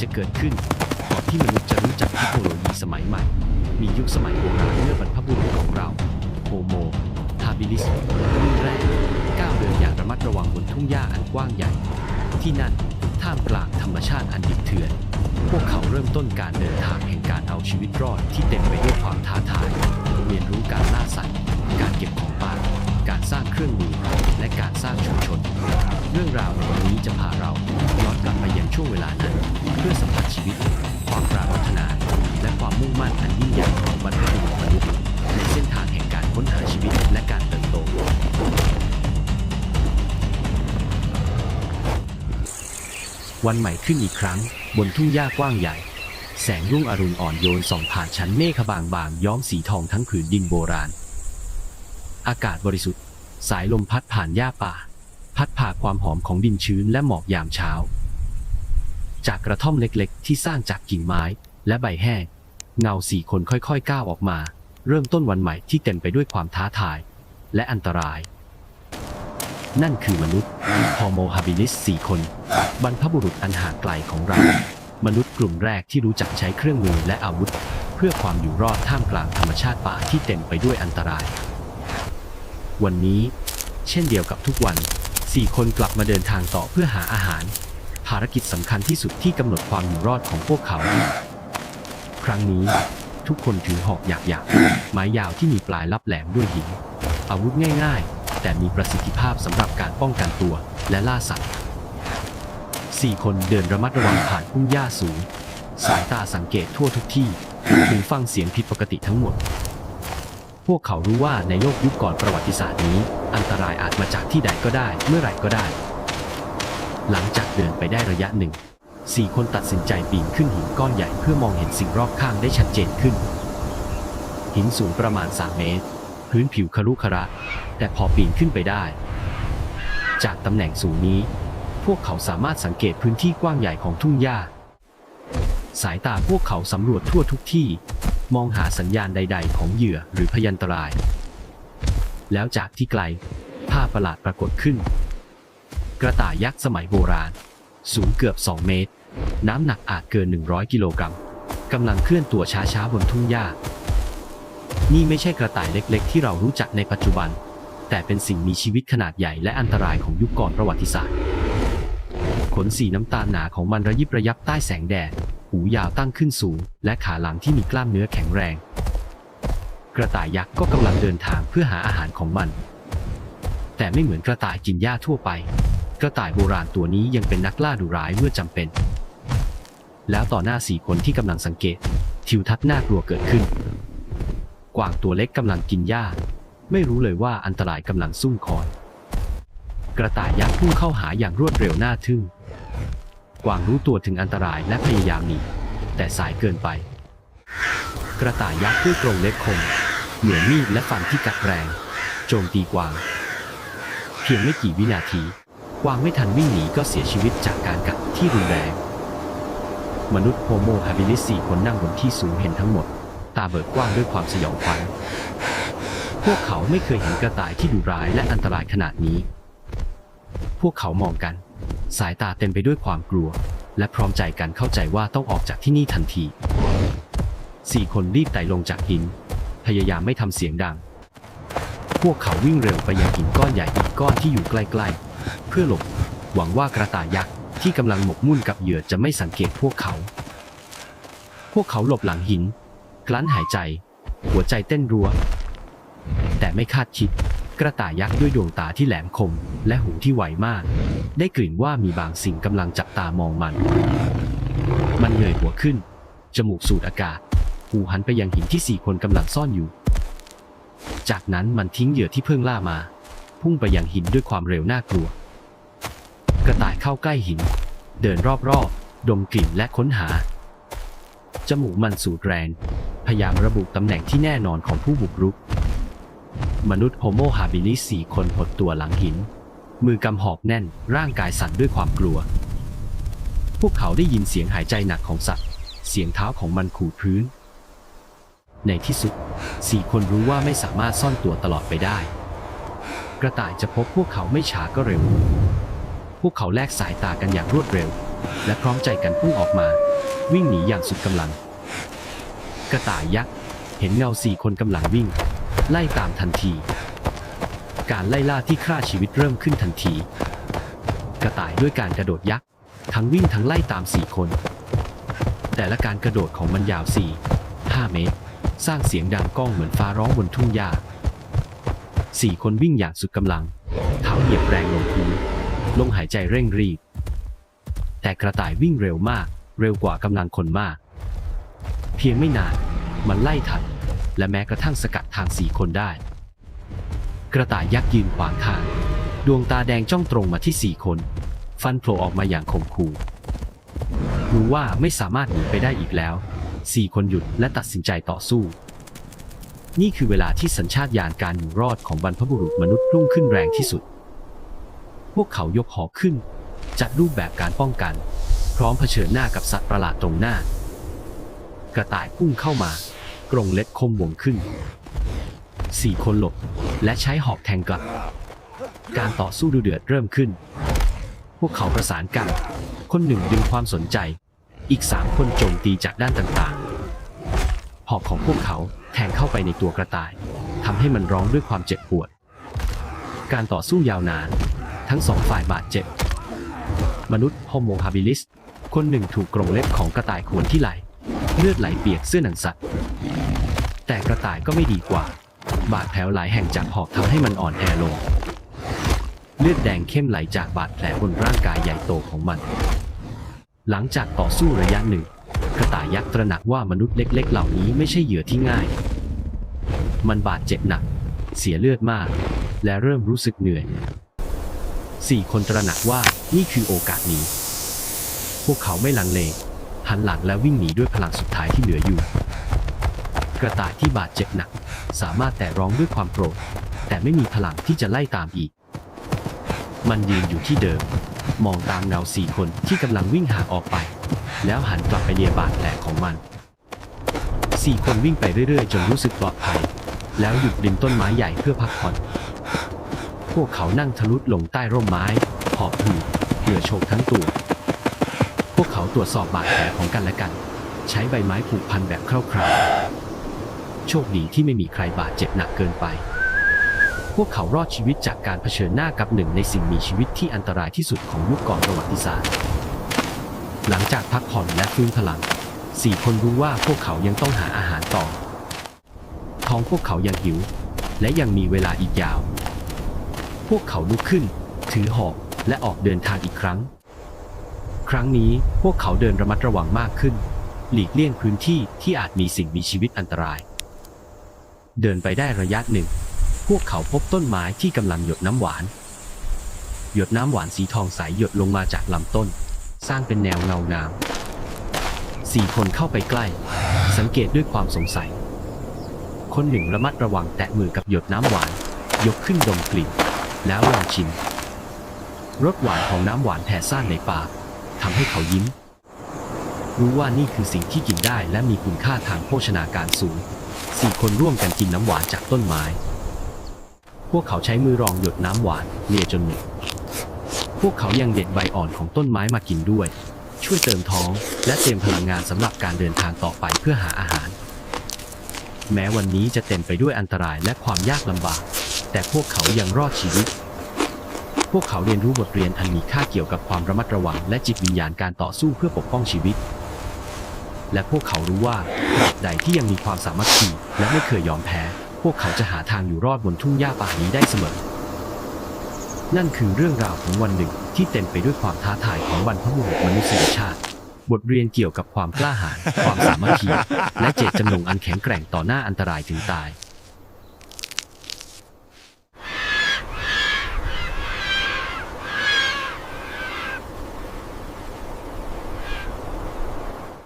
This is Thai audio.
จะเกิดขึ้นก่อนที่มนุษย์จะรู้จักเทคโนโลยีสมัยใหม่ มียุคสมัยโบราณเมื่อบรรพบุรุษของเราโฮโมฮาบิลิสรุ่นแรกก้าวเดินอย่างระมัดระวังบนทุ่งหญ้าอันกว้างใหญ่ ที่นั่นท่ามกลางธรรมชาติอันดิบเถื่อน พวกเขาเริ่มต้นการเดินทางแห่งการเอาชีวิตรอดที่เต็มไปด้วยความท้าทายเรียนรู้การล่าสัตว์ การเก็บของป่า การสร้างเครื่องมือ และการสร้างชุมชน เรื่องราวในวันนี้จะพาเรา วันใหม่ขึ้นอีกครั้ง บนทุ่งหญ้ากว้างใหญ่ แสงรุ่งอรุณอ่อนโยนส่องผ่านชั้นเมฆบางๆย้อมสีทองทั้งผืนดินโบราณ อากาศบริสุทธิ์ สายลมพัดผ่านหญ้าป่า พัดผ่าความหอมของดินชื้นและหมอกยามเช้า จากกระท่อมเล็กๆ ที่สร้างจากกิ่งไม้และใบแห้งเงาสี่คนค่อยๆก้าวออกมา เริ่มต้นวันใหม่ที่เต็มไปด้วยความท้าทาย และอันตราย นั่นคือมนุษย์ฮอโมฮาบิลิสสี่คน บรรพบุรุษอันห่างไกลของเรา มนุษย์กลุ่มแรกที่รู้จักใช้เครื่องมือและอาวุธ เพื่อความอยู่รอดท่ามกลางธรรมชาติป่าที่เต็มไปด้วยอันตราย วันนี้เช่นเดียวกับทุกวันสี่คนกลับมาเดินทางต่อเพื่อหาอาหาร ภารกิจสำคัญที่สุดที่กำหนดความอยู่รอดของพวกเขา ครั้งนี้ทุกคนถือหอกหยากๆไม้ยาวที่มีปลายลับแหลมด้วยหิน อาวุธง่ายๆ แต่มีประสิทธิภาพสำหรับการป้องกันตัวและล่าสัตว์สี่คนเดินระมัดระวังผ่านพุ่งหญ้าสูง สายตาสังเกตทั่วทุกที่หูฟังเสียงผิดปกติทั้งหมด พวกเขารู้ว่าในโลกยุคก่อนประวัติศาสตร์นี้ อันตรายอาจมาจากที่ใดก็ได้ เมื่อไหร่ก็ได้ หลังจากเดินไปได้ระยะหนึ่งสี่คนตัดสินใจปีนขึ้นหินก้อนใหญ่เพื่อมองเห็นสิ่งรอบข้างได้ชัดเจนขึ้น หินสูงประมาณ 3 เมตร พื้นผิวครุขระ แต่พอปีนขึ้นไปได้ จากตำแหน่งสูงนี้ พวกเขาสามารถสังเกตพื้นที่กว้างใหญ่ของทุ่งหญ้า สายตาพวกเขาสำรวจทั่วทุกที่ มองหาสัญญาณใด ๆ ของเหยื่อหรือพยันตราย แล้วจากที่ไกล ภาพประหลาดปรากฏขึ้น กระต่ายยักษ์สมัยโบราณ สูงเกือบ 2 เมตร น้ำหนักอาจเกิน 100 กิโลกรัมกำลังเคลื่อนตัวช้าๆบนทุ่งหญ้านี่ไม่ใช่กระต่ายเล็กๆ ที่เรารู้จักในปัจจุบัน แต่เป็นสิ่งมีชีวิตขนาดใหญ่และอันตรายของยุคก่อนประวัติศาสตร์ ขนสีน้ำตาลหนาของมันระยิบระยับใต้แสงแดด หูยาวตั้งขึ้นสูง และขาหลังที่มีกล้ามเนื้อแข็งแรง กระต่ายยักษ์ก็กำลังเดินทางเพื่อหาอาหารของมัน แต่ไม่เหมือนกระต่ายกินหญ้าทั่วไป กระต่ายโบราณตัวนี้ยังเป็นนักล่าดุร้ายเมื่อจำเป็น แล้วต่อหน้าสี่คนที่กำลังสังเกต ทิวทัศน์น่ากลัวเกิดขึ้น กวางตัวเล็กกำลังกินหญ้า ไม่รู้เลยว่าอันตรายกำลังซุ่มคอย กระต่ายยักษ์พุ่งเข้าหาอย่างรวดเร็วน่าทึ่ง กวางรู้ตัวถึงอันตรายและพยายามหนีแต่สายเกินไป กระต่ายยักษ์ด้วยกรงเล็บคมเหนือมีดและฟันที่กัดแรง โจมตีกวาง เพียงไม่กี่วินาที กวางไม่ทันวิ่งหนีก็เสียชีวิตจากการกัดที่รุนแรง มนุษย์โฮโมฮาบิลิสสี่คนนั่งบนที่สูงเห็นทั้งหมด ตาเบิกกว้างด้วยความสยองขวัญ พวกเขาไม่เคยเห็นกระต่ายที่ดุร้ายและอันตรายขนาดนี้ พวกเขามองกัน สายตาเต็มไปด้วยความกลัว และพร้อมใจกันเข้าใจว่าต้องออกจากที่นี่ทันที สี่คนรีบไต่ลงจากหิน พยายามไม่ทำเสียงดัง พวกเขาวิ่งเร็วไปยังหินก้อนใหญ่อีกก้อนที่อยู่ใกล้ๆ เพื่อหลบ หวังว่ากระต่ายยักษ์ที่กำลังหมกมุ่นกับเหยื่อจะไม่สังเกตพวกเขา พวกเขาหลบหลังหิน กลั้นหายใจ หัวใจเต้นรัว แต่ไม่คาดคิด กระต่ายยักษ์ด้วยดวงตาที่แหลมคม และหูที่ไวมาก ได้กลิ่นว่ามีบางสิ่งกำลังจับตามองมัน มันเงยหัวขึ้น จมูกสูดอากาศ หูหันไปยังหินที่สี่คนกำลังซ่อนอยู่ จากนั้นมันทิ้งเหยื่อที่เพิ่งล่ามา พุ่งไปยังหินด้วยความเร็วน่ากลัว กระต่ายเข้าใกล้หิน เดินรอบๆ ดมกลิ่นและค้นหา จมูกมันสูดแรง พยายามระบุตำแหน่งที่แน่นอนของผู้บุกรุก มนุษย์โฮโมฮาบิลิสสี่คนหดตัวหลังหิน มือกำหอกแน่น ร่างกายสั่นด้วยความกลัว พวกเขาได้ยินเสียงหายใจหนักของสัตว์ เสียงเท้าของมันขูดพื้น ในที่สุดสี่คนรู้ว่าไม่สามารถซ่อนตัวตลอดไปได้ กระต่ายจะพบพวกเขาไม่ช้าก็เร็ว พวกเขาแลกสายตากันอย่างรวดเร็ว และพร้อมใจกันพุ่งออกมา วิ่งหนีอย่างสุดกำลัง กระต่ายยักษ์เห็นเงาสี่คนกำลังวิ่ง ไล่ตามทันที การไล่ล่าที่ฆ่าชีวิตเริ่มขึ้นทันที กระต่ายด้วยการกระโดดยักษ์ ทั้งวิ่งทั้งไล่ตามสี่คน แต่ละการกระโดดของมันยาว 4 5 เมตร สร้างเสียงดังก้องเหมือนฟ้าร้องบนทุ่งหญ้าสี่คนวิ่งอย่างสุดกำลัง เท้าเหยียบแรงลงพื้นลงหายใจเร่งรีบ แต่กระต่ายวิ่งเร็วมาก เร็วกว่ากำลังคนมาก เพียงไม่นาน มันไล่ทัน และแม้กระทั่งสกัดทางสี่คนได้ กระต่ายยักษ์ยืนขวางทาง ดวงตาแดงจ้องตรงมาที่สี่คน ฟันโผล่ออกมาอย่างคมคูรู้ว่าไม่สามารถหนีไปได้อีกแล้วสี่คนหยุดและตัดสินใจต่อสู้ นี่คือเวลาที่สัญชาตญาณการอยู่รอดของบรรพบุรุษมนุษย์รุ่งขึ้นแรงที่สุด พวกเขายกหอกขึ้น จัดรูปแบบการป้องกัน พร้อมเผชิญหน้ากับสัตว์ประหลาดตรงหน้ากระต่ายพุ่งเข้ามา กรงเล็บคมวงขึ้นสี่คนหลบและใช้หอกแทงกลับ การต่อสู้ดูเดือดเริ่มขึ้น พวกเขาประสานกัน คนหนึ่งดึงความสนใจ อีกสามคนโจมตีจากด้านต่างๆ หอกของพวกเขาแทงเข้าไปในตัวกระต่ายทำให้มันร้องด้วยความเจ็บปวด การต่อสู้ยาวนาน ทั้งสองฝ่ายบาดเจ็บ มนุษย์โฮโมฮาบิลิส คนหนึ่งถูกกรงเล็บของกระต่ายข่วนที่ไหล่เลือดไหลเปียกเสื้อหนังสัตว์ แต่กระต่ายก็ไม่ดีกว่า บาดแผลหลายแห่งจากหอกทำให้มันอ่อนแอลง เลือดแดงเข้มไหลจากบาดแผลบนร่างกายใหญ่โตของมัน หลังจากต่อสู้ระยะหนึ่ง กระต่ายยักษ์ตระหนักว่ามนุษย์เล็ก ๆ เหล่านี้ไม่ใช่เหยื่อที่ง่าย มันบาดเจ็บหนัก เสียเลือดมาก และเริ่มรู้สึกเหนื่อยสี่คนตระหนักว่านี่คือโอกาสนี้ พวกเขาไม่ลังเลหันหลังและวิ่งหนีด้วยพลังสุดท้ายที่เหลืออยู่ กระต่ายที่บาดเจ็บหนัก สามารถแต่ร้องด้วยความโกรธ แต่ไม่มีพลังที่จะไล่ตามอีก มันยืนอยู่ที่เดิม มองตามเงาสี่คนที่กำลังวิ่งห่างออกไป แล้วหันกลับไปเลียบาดแผลของมันสี่คนวิ่งไปเรื่อยๆ จนรู้สึกปลอดภัย แล้วหยุดริมต้นไม้ใหญ่เพื่อพักผ่อน พวกเขานั่งทะลุลงใต้ร่มไม้หอบหืดเหงื่อโชกทั้งตัว พวกเขาตรวจสอบบาดแผลของกันและกัน ใช้ใบไม้ผูกพันแบบคร่าวๆ โชคดีที่ไม่มีใครบาดเจ็บหนักเกินไป พวกเขารอดชีวิตจากการเผชิญหน้ากับหนึ่งในสิ่งมีชีวิตที่อันตรายที่สุดของยุคก่อนประวัติศาสตร์ หลังจากพักผ่อนและฟื้นพลังสี่คนรู้ว่าพวกเขายังต้องหาอาหารต่อ ท้องพวกเขายังหิว และยังมีเวลาอีกยาว พวกเขาลุกขึ้น ถือหอกและออกเดินทางอีกครั้ง ครั้งนี้พวกเขาเดินระมัดระวังมากขึ้น หลีกเลี่ยงพื้นที่ที่อาจมีสิ่งมีชีวิตอันตราย เดินไปได้ระยะหนึ่ง พวกเขาพบต้นไม้ที่กำลังหยดน้ำหวาน หยดน้ำหวานสีทองใสหยดลงมาจากลำต้น สร้างเป็นแนวเงางามสี่คนเข้าไปใกล้ สังเกตด้วยความสงสัย คนหนึ่งระมัดระวังแตะมือกับหยดน้ำหวาน ยกขึ้นดมกลิ่น แล้วลองชิมรสหวานของน้ำหวานแผ่ซ่านในปากทำให้เขายิ้ม รู้ว่านี่คือสิ่งที่กินได้และมีคุณค่าทางโภชนาการสูง สี่คนร่วมกันกินน้ำหวานจากต้นไม้ พวกเขาใช้มือรองหยดน้ำหวานเลียจนหมดพวกเขายังเด็ดใบอ่อนของต้นไม้มากินด้วย ช่วยเติมท้อง และเตรียมพลังงานสำหรับการเดินทางต่อไปเพื่อหาอาหาร แม้วันนี้จะเต็มไปด้วยอันตรายและความยากลำบาก แต่พวกเขายังรอดชีวิต พวกเขาเรียนรู้บทเรียนอันมีค่าเกี่ยวกับความระมัดระวัง และจิตวิญญาณการต่อสู้เพื่อปกป้องชีวิต และพวกเขารู้ว่า ใดที่ยังมีความสามัคคีและไม่เคยยอมแพ้ พวกเขาจะหาทางอยู่รอดบนทุ่งหญ้าป่านี้ได้เสมอ นั่นคือเรื่องราวของวันหนึ่งที่เต็มไปด้วยความท้าทายของบรรพบุรุษมนุษยชาติ บทเรียนเกี่ยวกับความกล้าหาญความสามัคคีและเจตจำนงอันแข็งแกร่งต่อหน้าอันตรายถึงตาย